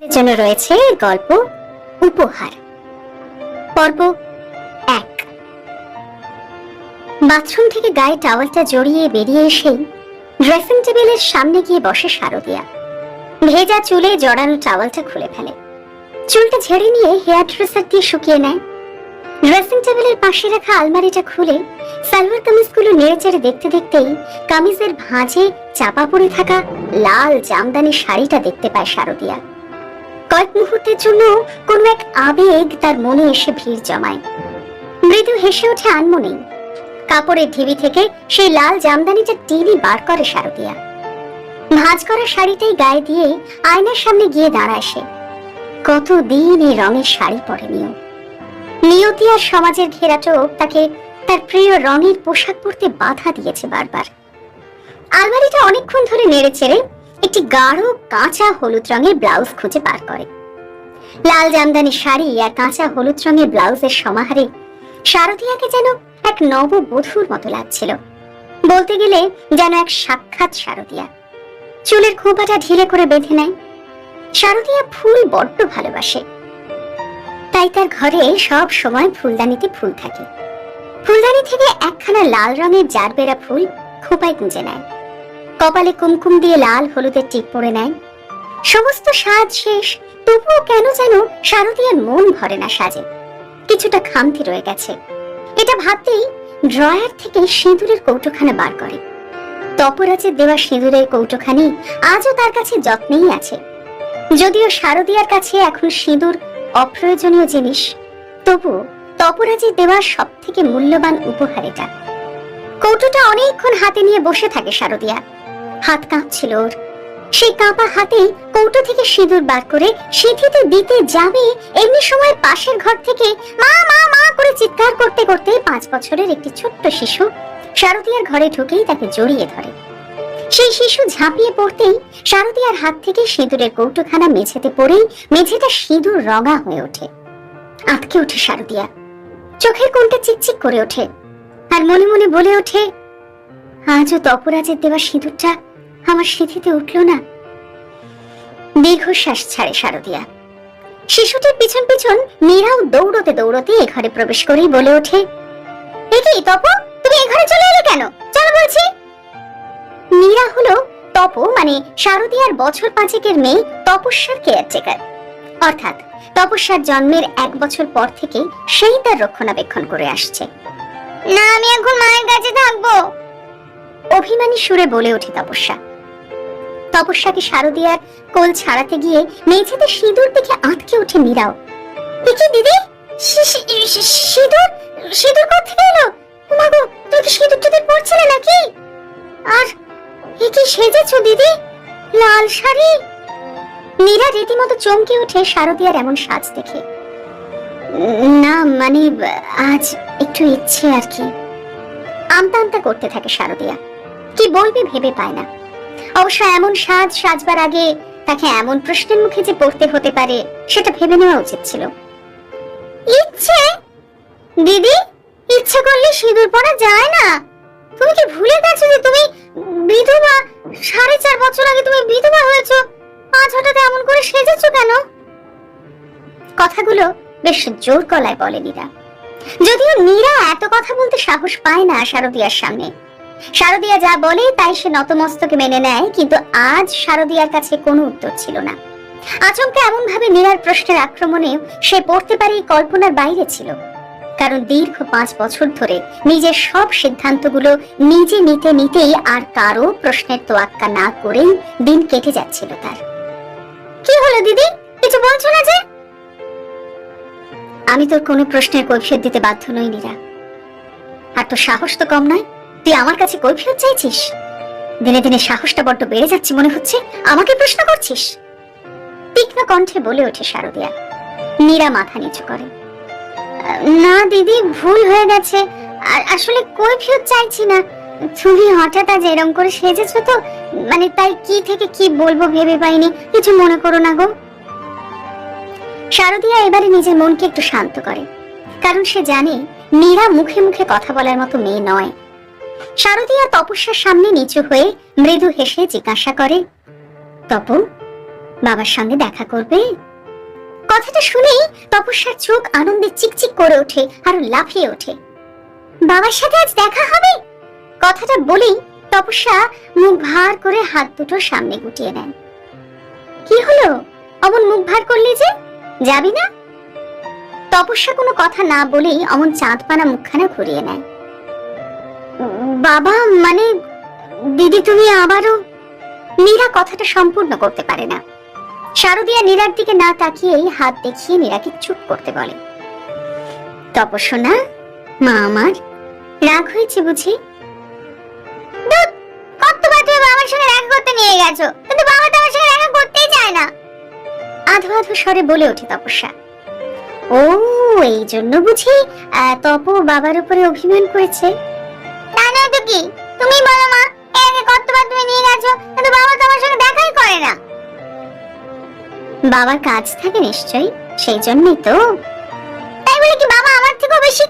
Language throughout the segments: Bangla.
জন্য রয়েছে গল্প, উপহার। পর্ব এক। বাথরুম থেকে গায়ে টাওয়ালটা জড়িয়ে বেরিয়ে এসেই ড্রেসিং টেবিলের সামনে গিয়ে বসে শারদিয়া। ভেজা চুলে জড়ানো টাওয়ালটা খুলে ফেলে। চুলটা ঝেড়ে নিয়ে হেয়ার ড্রেসার দিয়ে শুকিয়ে নেয়। ড্রেসিং টেবিলের পাশে রাখা আলমারিটা খুলে সালোয়ার কামিজগুলো নেড়েচেড়ে দেখতে দেখতেই কামিজের ভাঁজে চাপা পড়ে থাকা লাল জামদানি শাড়িটা দেখতে পায় শারদিয়া। কয়েক মুহূর্তের জন্য কোনো এক আবেগ তার মনে এসে ভিড় জমায়। মৃদু হেসে ওঠে আনমনেই কাপড়ের ঢিবি থেকে সেই লাল জামদানিটা টিভি বার করে শারদিয়া। ভাঁজ করা শাড়িটাই গায়ে দিয়ে আয়নার সামনে গিয়ে দাঁড়ায় সে। কতদিন এই রঙের শাড়ি পরে নিও নিয়তি আর সমাজের ঘেরা চোখ তাকে তার প্রিয় রঙের পোশাক পরতে বাধা দিয়েছে বারবার। আলমারিটা অনেকক্ষণ ধরে নেড়ে চেড়ে একটি গাঢ় কাঁচা হলুদ রঙের ব্লাউজ খুঁজে বার করে। লাল জামদানি শাড়ি আর কাঁচা হলুদ রঙের ব্লাউজের সমাহারে শারদিয়াকে যেন এক নববধূর মতো লাগছিল। বলতে গেলে যেন এক সাক্ষাৎ শারদিয়া। চুলের খোঁপাটা ঢিলে করে বেঁধে নেয়। শারদিয়া ফুল বড্ড ভালোবাসে। তাই তার ঘরে সব সময় ফুলদানিতে ফুল থাকে। ফুলদানি থেকে একখানা লাল রঙের জারবেরা ফুল খোপায় গুঁজে নেয়। কপালে কুমকুম দিয়ে লাল হলুদের টিপ পরে নেয়। সমস্ত সাজ শেষ, তবুও কেন যেন শারদিয়ার মন ভরে না সাজে। কিছুটা খামতি রয়ে গেছে। এটা ভাবতেই ড্রয়ার থেকে সিঁদুরের কৌটোখানা বার করে। তপরাজের দেওয়া সিঁদুরের কৌটোখানি আজও তার কাছে যত্নেই আছে। যদিও শারদিয়ার কাছে এখন সিঁদুর অপ্রয়োজনীয় জিনিস তবু তপরাজের দেওয়া সব থেকে মূল্যবান উপহার এটা। কৌটোটা অনেকক্ষণ হাতে নিয়ে বসে থাকে শারদিয়া। হাত কাঁপছিল ওর। সেই কাঁপা হাতে কৌটো থেকে সিঁদুর বার করে সিঁথিতে দিতে যাবে এমনি সময় পাশের ঘর থেকে মা মা মা করে চিৎকার করতে করতে পাঁচ বছরের একটি ছোট্ট শিশু শারদিয়ার ঘরে ঢুকেই তাকে জড়িয়ে ধরে। সেই শিশু ঝাঁপিয়ে পড়তেই শারদিয়ার হাত থেকে সিঁদুরের কৌটোখানা মেঝেতে পড়েই মেঝেটা সিঁদুর রঙা হয়ে ওঠে। আটকে ওঠে শারদিয়া। চোখের কোনটা চিকচিক করে ওঠে। আর মনে মনে বলে ওঠে, আজও তপরাজের দেওয়া সিঁদুরটা আমার স্মৃতিতে উঠল না। দীর্ঘশ্বাস ছাড়ে শারদিয়া। শিশুটির পিছন পিছন মীরাও দৌড়তে দৌড়তে এ ঘরে প্রবেশ করেই বলে ওঠে একি তপ? তুমি এ চলে এলে কেন? চলো বলছি। মীরা হলো তপ মানে শারদিয়ার বছর পাঁচেকের মেয়ে তপস্যার কেয়ারটেকার অর্থাৎ তপস্যার জন্মের এক বছর পর থেকে সেই তার রক্ষণাবেক্ষণ করে আসছে। না, আমি এখন মায়ের কাছে থাকব। অভিমানী সুরে বলে ওঠে তপস্যা। তপস্যাকে শারদিয়ার কোল ছাড়াতে গিয়ে মেঝেতে সিঁদুর দেখে আটকে ওঠে মীরাও দেখি দিদি সিঁদুর? সিঁদুর কোথেকে এলো? মাগো তুই কি সিঁদুর টিঁদুর পড়ছিলে নাকি? আর এ কি সেজেছো দিদি? লাল শাড়ি? মীরা রীতিমতো চমকে ওঠে শারদিয়ার এমন সাজ দেখে। না মানে আজ একটু ইচ্ছে আর কি। আমতা আমতা করতে থাকে শারদিয়া। কি বলবে ভেবে পায় না। অবশ্য এমন সাজ সাজবার আগে তাকে এমন প্রশ্নের মুখে যে পড়তে হতে পারে, সেটা ভেবে নেওয়া উচিত ছিল। ইচ্ছে? দিদি, ইচ্ছে করলে সিঁদুর পরা যায় না। তুমি কি ভুলে গেছো যে তুমি বিধবা? সাড়ে চার বছর আগে তুমি বিধবা হয়েছো। আজ হঠাৎ এমন করে সেজেছো কেন? কথাগুলো বেশ জোর গলায় বলে নীরা যদিও নীরা এত কথা বলতে সাহস পায় না শারদিয়ার সামনে। শারদিয়া যা বলে, তাই সে নতমস্তকে মেনে নেয়, কিন্তু আজ শারদিয়ার কাছে কোনো উত্তর ছিল না। আচমকা এমন ভাবে মীরার প্রশ্নের আক্রমণে সে পড়তে পারে কল্পনার বাইরে ছিল। কারণ দীর্ঘ পাঁচ বছর ধরে নিজের সব সিদ্ধান্তগুলো নিজে নিতে নিতেই আর কারও প্রশ্নের তোয়াক্কা না করেই দিন কেটে যাচ্ছিল তার। কি হলো দিদি? কিছু বলছো না যে? আমি তোর কোনো প্রশ্নের কৈফিয়ত দিতে বাধ্য নই নীরা আর তোর সাহস তো কম নয়, তুই আমার কাছে কৈফিয়ত চাইছিস? দিনে দিনে সাহসটা বড্ড বেড়ে যাচ্ছে, মনে হচ্ছে আমাকে প্রশ্ন করছিস। তীক্ষ্ণ কণ্ঠে বলে ওঠে শারদিয়া। মীরা মাথা নিচু করে। না, দিদি, ভুল হয়ে গেছে। আর আসলে কৈফিয়ত চাইছি না। তুমি হঠাৎ আজ এরম করে সেজেছো তো? মানে তাই কি থেকে কি বলব ভেবে পাইনি। কিছু মনে করো না গো। শারদিয়া এবারে নিজের মনকে একটু শান্ত করে। কারণ সে জানে, মীরা মুখে মুখে কথা বলার মতো মেয়ে নয়। শারদিয়া তপস্যার সামনে নিচু হয়ে মৃদু হেসে জিজ্ঞাসা করে তপ বাবার সঙ্গে দেখা করবে? কথাটা শুনেই তপস্যার চোখ আনন্দে চিকচিক করে ওঠে আর লাফিয়ে ওঠে। বাবার সাথে আজ দেখা হবে? কথাটা বলেই তপস্যা মুখ ভার করে হাত দুটো সামনে গুটিয়ে নেন। কি হলো? অমন মুখ ভার করলি যে? যাবি না? তপস্যা কোনো কথা না বলেই অমন চাঁদপানা মুখখানা ঘুরিয়ে নেয়। বাবা মানে দিদি তুমি আবারও মীরা কথাটা সম্পূর্ণ করতে পারে না। শারদিয়া নীরার দিকে না তাকিয়েই হাত দেখিয়ে নীরাকে চুপ করতে বলে। তপস্যনা মা আমার রাগ হয়েছে বুঝি? ধুৎ, কতবার তুমি বাবার সঙ্গে দেখা করতে নিয়ে গেছো? কিন্তু বাবা তো আমার সঙ্গে দেখা করতেই চায় না। আধো আধো স্বরে বলে ওঠে তপস্যা। ও এই জন্য বুঝি তপ বাবার উপরে অভিমান করেছে। তা নয় তো কি? তুমি বলো মা কতবার তুমি নিয়ে গেছো কিন্তু বাবা তো আমার সঙ্গে দেখাই করে না। বাবার কাজ থাকে নিশ্চয়ই সেই জন্যই তো। তাই বলে কি বাবা আমার থেকেও বেশি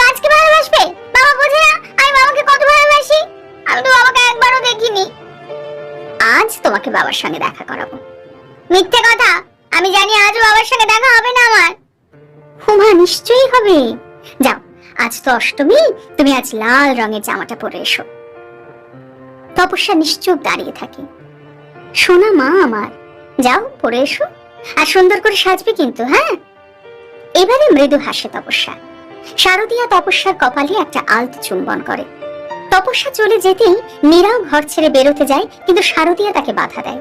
কাজকে ভালোবাসবে? বাবা বোঝে না আমি বাবাকে কত ভালোবাসি? আমি তো বাবাকে একবারও দেখিনি। আজ তোমাকে বাবার সঙ্গে দেখা করাবো। মিথ্যে কথা আমি জানি আজও বাবার সঙ্গে দেখা হবে না আমার। হুমা নিশ্চয়ই হবে। যাও, আজ তো অষ্টমী, তুমি আজ লাল রঙের জামাটা পরে এসো। তপস্যা নিশ্চুপ দাঁড়িয়ে থাকে। সোনা মা আমার, যাও, পরে এসো। আর সুন্দর করে সাজবে কিন্তু হ্যাঁ? এবারে মৃদু হাসে তপস্যা। শারদিয়া তপস্যার কপালে একটা আলতো চুম্বন করে। তপস্যা চলে যেতেই মীরাও ঘর ছেড়ে বেরোতে যায়, কিন্তু শারদিয়া তাকে বাধা দেয়।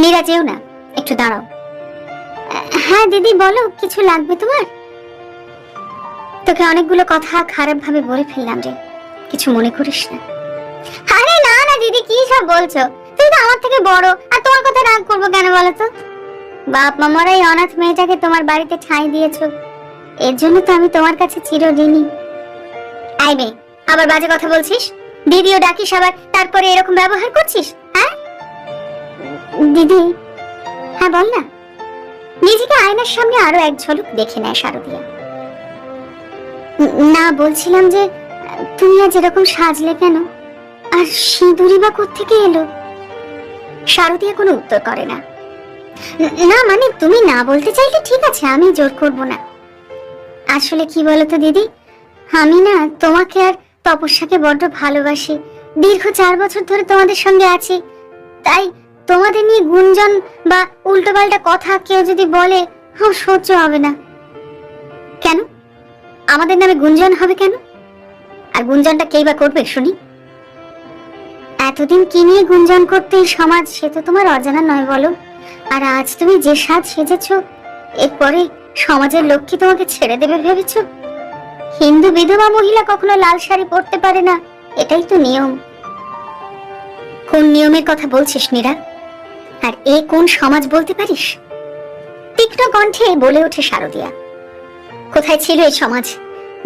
মীরা যেও না, একটু দাঁড়াও। হ্যাঁ দিদি, বলো, কিছু লাগবে তোমার? তোকে অনেকগুলো কথা খারাপ ভাবে বলে ফেললাম রে। কিছু মনে করিস না। আরে না না, দিদি, কি সব বলছো? তুই তো আমার থেকে বড়, আর তোমার কথা রাগ করব কেন বলো তো? বাপ মামারা এই অনাথ মেয়েটাকে তোমার বাড়িতে ঠাঁই দিয়েছ। এর জন্য তো আমি তোমার কাছে চিরঋণী আই মেয়ে, আবার বাজে কথা বলছিস? দিদিও ডাকিস আবার, তারপরে এরকম ব্যবহার করছিস? হ্যাঁ? দিদি হ্যাঁ বল না। নিজেকে আয়নার সামনে আরও এক ঝলক দেখে নেয় শারদিয়া। না, বলছিলাম যে, তুমি আজ এরকম সাজলে কেন? আর সিঁদুরি বা কোত্থেকে এলো? শারদিয়া কোনো উত্তর করে না। না মানে তুমি না বলতে চাইলে ঠিক আছে, আমি জোর করব না। আসলে কি বলতো দিদি, আমি না তোমাকে আর তপস্যাকে বড্ড ভালোবাসি। দীর্ঘ চার বছর ধরে তোমাদের সঙ্গে আছি। তাই তোমাদের নিয়ে গুঞ্জন বা উল্টোপাল্টা কথা কেউ যদি বলে আমার সহ্য হবে না। কেন? আমাদের নামে গুঞ্জন হবে কেন? আর গুঞ্জনটা কেই বা করবে, শুনি। এতদিন কি নিয়ে গুঞ্জন করতে সমাজ, সে তো তোমার অজানা নয় বলো। আর আজ তুমি যে সাজ সেজেছ, এরপরে সমাজের লোক কি তোমাকে ছেড়ে দেবে ভেবেছো? হিন্দু বিধবা মহিলা কখনো লাল শাড়ি পরতে পারে না, এটাই তো নিয়ম। কোন নিয়মের কথা বলছিস নীরা? আর এ কোন সমাজ বলতে পারিস? তীক্ষ্ণ কণ্ঠে বলে ওঠে শারদিয়া। কোথায় ছিল এই সমাজ?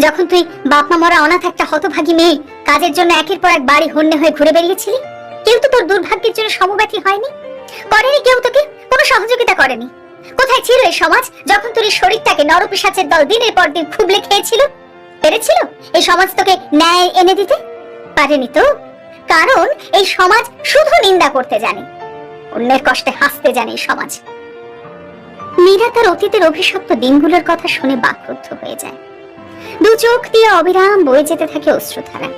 যখন তুই বাপমা মরা অনাথ একটা হতভাগী মেয়ে, কাজের জন্য একের পর এক বাড়ি হন্যে হয়ে ঘুরে বেরিয়েছিলি? কেউ তো তোর দুর্ভাগ্যের জন্য সমব্যথী হয়নি? করেনি কেউ তোকে? কোনো সহযোগিতা করেনি? কোথায় ছিল এই সমাজ যখন তোর শরীরটাকে নরপিসাচের দল দিনের পর দিন খুবলে খেয়েছিল? পেরেছিল এই সমাজ তোকে ন্যায় এনে দিতে? পারেনি তো? কারণ এই সমাজ শুধু নিন্দা করতে জানে। অন্যের কষ্টে হাসতে জানে সমাজ। মীরা তার অতীতের অভিশপ্ত দিনগুলোর কথা শুনে বাক্রুদ্ধ হয়ে যায়। দু চোখ দিয়ে অবিরাম বয়ে যেতে থাকে অশ্রুধারা।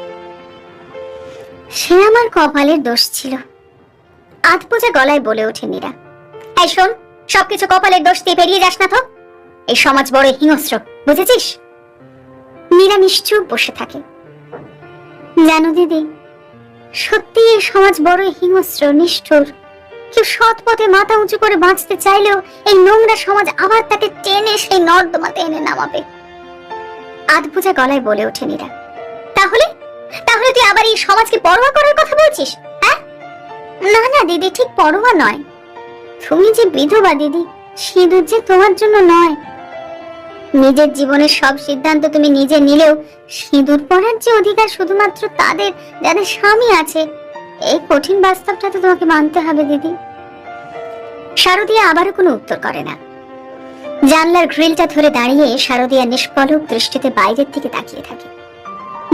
সে আমার কপালের দোষ ছিল। আধপোজা গলায় বলে ওঠে মীরা। এই শোন, সবকিছু কপালের দোষ দিয়ে পেরিয়ে যাস না তো। এই সমাজ বড় হিংস্র, বুঝেছিস? মীরা নিশ্চুপ বসে থাকে। জানো দিদি সত্যি এই সমাজ বড় হিংস্র, নিষ্ঠুর কেউ সৎ পথে মাথা উঁচু করে বাঁচতে চাইলেও এই নোংরা সমাজ আবার তাকে টেনে সেই নর্দমাতে এনে নামাবে। আধবুজা গলায় বলে ওঠে নীরা। তাহলে? তাহলে তুই আবার এই সমাজকে পরোয়া করার কথা বলছিস হ্যাঁ? না না, দিদি, ঠিক পরোয়া নয়। তুমি যে বিধবা, দিদি, সিঁদুর যে তোমার জন্য নয়। নিজের জীবনের সব সিদ্ধান্ত তুমি নিজে নিলেও সিঁদুর পরার যে অধিকার শুধুমাত্র তাদের, যাদের স্বামী আছে এই কঠিন বাস্তবটা তো তোমাকে মানতে হবে, দিদি। শারদিয়া আবারও কোনো উত্তর করে না। জানলার গ্রিলটা ধরে দাঁড়িয়ে শারদিয়া নিষ্পলক দৃষ্টিতে বাইরের দিকে তাকিয়ে থাকে।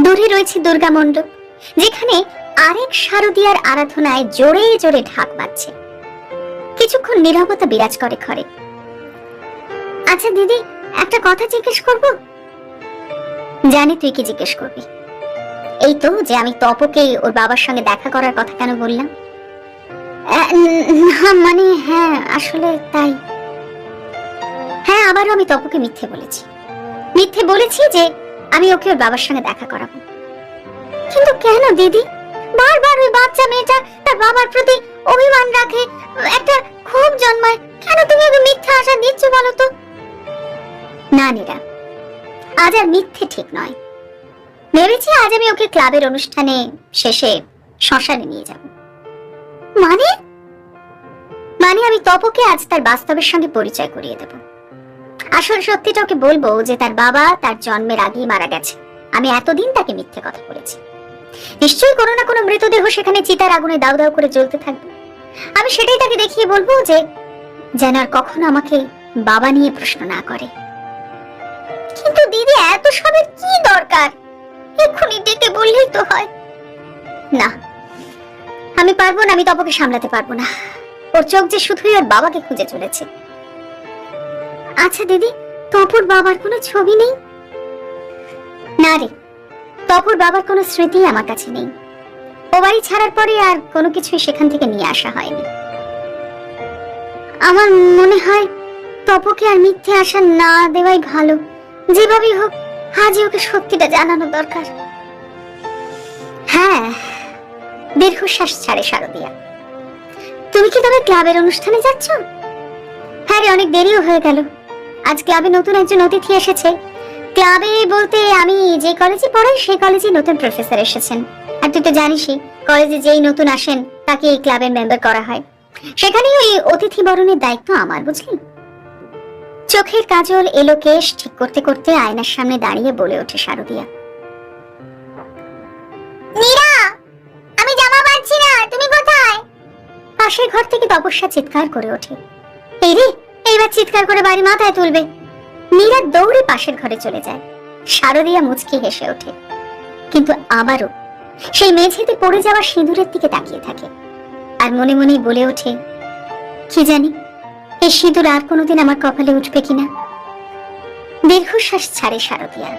দূরে রয়েছে দুর্গা মণ্ডপ, যেখানে আরেক শারদিয়ার আরাধনায় জোরে জোরে ঢাক বাজছে কিছুক্ষণ নিরবতা বিরাজ করে ঘরে। আচ্ছা দিদি, একটা কথা জিজ্ঞেস করব? জানি তুই কি জিজ্ঞেস করবি। এই তো যে আমি তপকে ওর বাবার সঙ্গে দেখা করার কথা কেন বললাম? মানে হ্যাঁ আসলে তাই। হ্যাঁ আবারও আমি তপকে মিথ্যে বলেছি। মিথ্যে বলেছি যে আমি ওকে ওর বাবার সঙ্গে দেখা করাবো। কিন্তু কেন, দিদি? বারবার ওই বাচ্চা মেয়েটা তার বাবার প্রতি অভিমান রাখে, একটা খুব জন্মায়। কেন তুমি ওকে মিথ্যা আশা দিচ্ছ বলো তো? না, নিরা, আজ আর মিথ্যে ঠিক নয়। ভেবেছি আজ আমি ওকে ক্লাবের অনুষ্ঠানে শেষে শ্মশানে নিয়ে যাব। মানে? মানে আমি তপকে আজ তার বাস্তবের সঙ্গে পরিচয় করিয়ে দেব। আসল সত্যিটা ওকে বলব যে তার বাবা তার জন্মের আগেই মারা গেছে। আমি এতদিন তাকে মিথ্যে কথা বলেছি। নিশ্চয়ই কোনো না কোনো মৃতদেহ সেখানে চিতার আগুনে দাউ দাউ করে জ্বলতে থাকবে। আমি সেটাই তাকে দেখিয়ে বলব যে যেন আর কখনো আমাকে বাবা নিয়ে প্রশ্ন না করে। কিন্তু দিদি, এত সবের কি দরকার? এক্ষুনি ডেকে বললেই তো হয়। না, আমি পারব না, আমি তপকে সামলাতে পারব না। ওর চোখ যে শুধুই ওর বাবাকে খুঁজে চলেছে। আচ্ছা দিদি, তপুর বাবার কোনো ছবি নেই? না রে, তপুর বাবার কোনো স্মৃতি আমার কাছে নেই। ও বাড়ি ছাড়ার পরে আর কোনো কিছুই সেখান থেকে নিয়ে আসা হয়নি। আমার মনে হয় তপকে আর মিথ্যে আশা না দেওয়াই ভালো। যেভাবেই হোক আজই ওকে সত্যিটা জানানো দরকার। হ্যাঁ দীর্ঘশ্বাস ছাড়ে শারদিয়া। তুমি কি তবে ক্লাবের অনুষ্ঠানে যাচ্ছ? হ্যাঁ রে, অনেক দেরিও হয়ে গেল। আজ ক্লাবে নতুন একজন অতিথি এসেছে। ক্লাবে বলতে আমি যে কলেজে পড়াই, সেই কলেজে নতুন প্রফেসর এসেছেন। আর তুই তো জানিসই, কলেজে যেই নতুন আসেন, তাকে এই ক্লাবের মেম্বার করা হয়। সেখানেই ওই অতিথি বরণের দায়িত্ব আমার, বুঝলি? চোখের কাজল এলো কেশ ঠিক করতে করতে আয়নার সামনে দাঁড়িয়ে বলে ওঠে শারদিয়া। নীরা আমি জামা পাচ্ছি না, তুমি কোথায়? পাশের ঘর থেকে তপস্যা চিৎকার করে ওঠে। এই এইবার চিৎকার করে বাড়ি মাথায় তুলবে। নীরা দৌড়ে পাশের ঘরে চলে যায়। শারদিয়া মুচকি হেসে ওঠে। কিন্তু আবারও সেই মেঝেতে পড়ে যাওয়া সিঁদুরের দিকে তাকিয়ে থাকে। আর মনে মনেই বলে ওঠে, কি জানি এই সিঁদুর আর কোনোদিন আমার কপালে উঠবে কিনা? দীর্ঘশ্বাস ছাড়ে শারদিয়া।